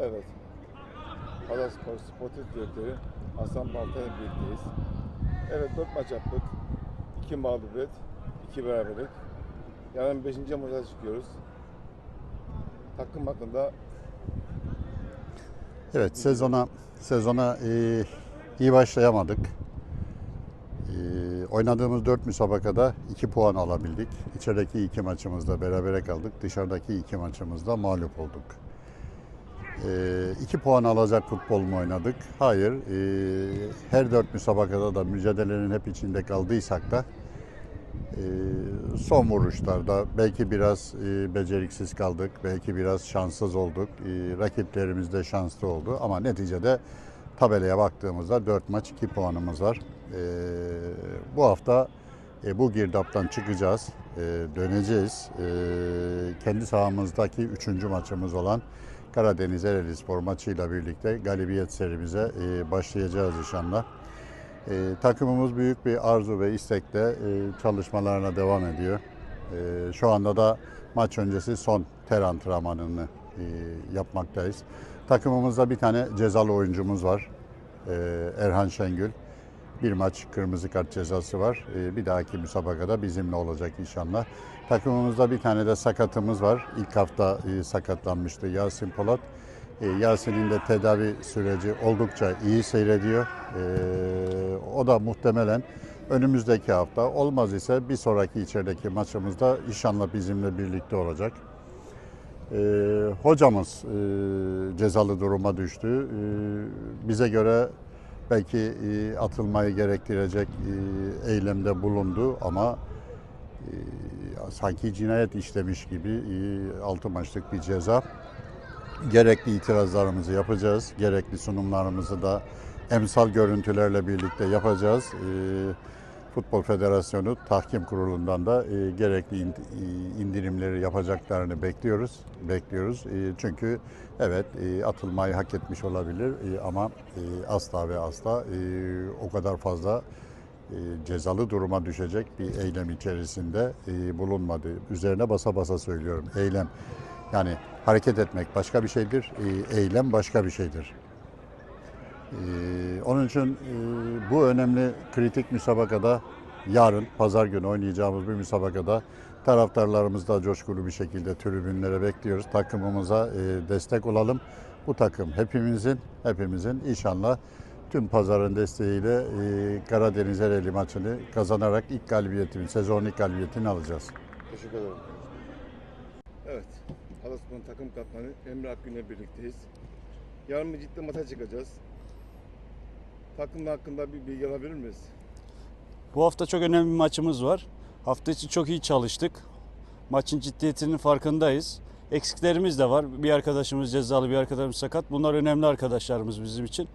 Evet. Palaspor Sportif Direktörü Hasan Baltay'la birlikteyiz. Evet 4 maç yaptık. 2 mağlubiyet, 2 beraberlik. Yarın 5. maça çıkıyoruz. Takım hakkında Evet sezona sezona e, iyi başlayamadık. E, oynadığımız 4 müsabakada 2 puan alabildik. İçerideki 2 maçımızda berabere kaldık. Dışarıdaki 2 maçımızda mağlup olduk. 2 puan alacak futbol mu oynadık? Hayır. E, her 4 müsabakada da mücadelenin hep içinde kaldıysak da e, son vuruşlarda belki biraz e, beceriksiz kaldık, belki biraz şanssız olduk. E, rakiplerimiz de şanslı oldu ama neticede tabelaya baktığımızda 4 maç 2 puanımız var. E, bu hafta e, bu girdaptan çıkacağız, e, döneceğiz. E, kendi sahamızdaki 3. maçımız olan Karadeniz Ereğli Spor maçıyla birlikte galibiyet serimize e, başlayacağız inşallah. E, takımımız büyük bir arzu ve istekle e, çalışmalarına devam ediyor. E, şu anda da maç öncesi son ter antrenmanını yapmaktayız. Takımımızda bir tane cezalı oyuncumuz var. Erhan Şengül. Bir maç kırmızı kart cezası var. E, bir dahaki müsabakada bizimle olacak inşallah. Takımımızda bir tane de sakatımız var. İlk hafta e, sakatlanmıştı Yasin Polat. E, Yasin'in de tedavi süreci oldukça iyi seyrediyor. E, o da muhtemelen önümüzdeki hafta olmaz ise bir sonraki içerideki maçımızda inşallah bizimle birlikte olacak. E, hocamız e, cezalı duruma düştü. E, bize göre belki e, atılmayı gerektirecek e, eylemde bulundu ama e, sanki cinayet işlemiş gibi e, 6 maçlık bir ceza. Gerekli itirazlarımızı yapacağız. Gerekli sunumlarımızı da emsal görüntülerle birlikte yapacağız. E, Futbol Federasyonu Tahkim Kurulu'ndan da e, gerekli e, indirimleri yapacaklarını bekliyoruz. Bekliyoruz. E, çünkü evet e, atılmayı hak etmiş olabilir e, ama e, asla ve asla e, o kadar fazla e, cezalı duruma düşecek bir eylem içerisinde e, bulunmadı. Üzerine basa basa söylüyorum. Eylem yani hareket etmek başka bir şeydir, e, eylem başka bir şeydir. E, onun için e, bu önemli kritik müsabakada yarın pazar günü oynayacağımız bir müsabakada taraftarlarımızı da coşkulu bir şekilde tribünlere bekliyoruz. Takımımıza e, destek olalım. Bu takım hepimizin, hepimizin inşallah tüm pazarın desteğiyle e, Karadeniz Ereğli maçını kazanarak ilk galibiyetini, sezon ilk galibiyetini alacağız. teşekkür ederim. Evet. Palaspor'un takım kaptanı Emre Akgün'le birlikteyiz. Yarın bir ciddi maça çıkacağız. Takım hakkında bir bilgi alabilir miyiz? Bu hafta çok önemli bir maçımız var. Hafta içi çok iyi çalıştık. Maçın ciddiyetinin farkındayız. Eksiklerimiz de var. Bir arkadaşımız cezalı, bir arkadaşımız sakat. Bunlar önemli arkadaşlarımız bizim için.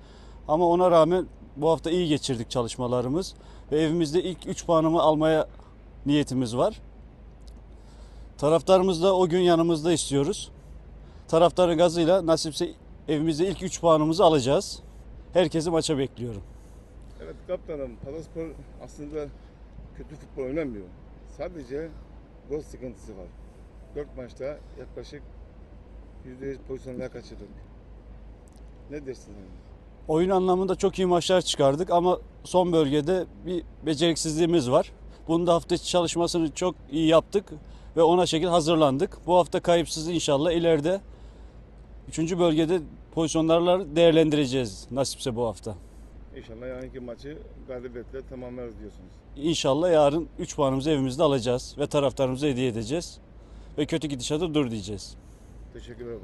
Ama ona rağmen bu hafta iyi geçirdik çalışmalarımız. Ve evimizde ilk 3 puanımı almaya niyetimiz var. Taraftarımız da o gün yanımızda istiyoruz. Taraftarın gazıyla nasipse evimizde ilk 3 puanımızı alacağız. Herkesi maça bekliyorum. Evet kaptanım, Palaspor aslında kötü futbol oynamıyor. Sadece gol sıkıntısı var. 4 maçta yaklaşık %100 pozisyonlar kaçırdık. Ne dersin yani? Oyun anlamında çok iyi maçlar çıkardık ama son bölgede bir beceriksizliğimiz var. Bunu da hafta içi çalışmasını çok iyi yaptık ve ona şekil hazırlandık. Bu hafta kayıpsız inşallah ileride 3. bölgede pozisyonlarla değerlendireceğiz nasipse bu hafta. İnşallah yarınki maçı galibiyetle tamamlarız diyorsunuz. İnşallah yarın 3 puanımızı evimizde alacağız ve taraftarımıza hediye edeceğiz. Ve kötü gidişata dur diyeceğiz. Teşekkürler.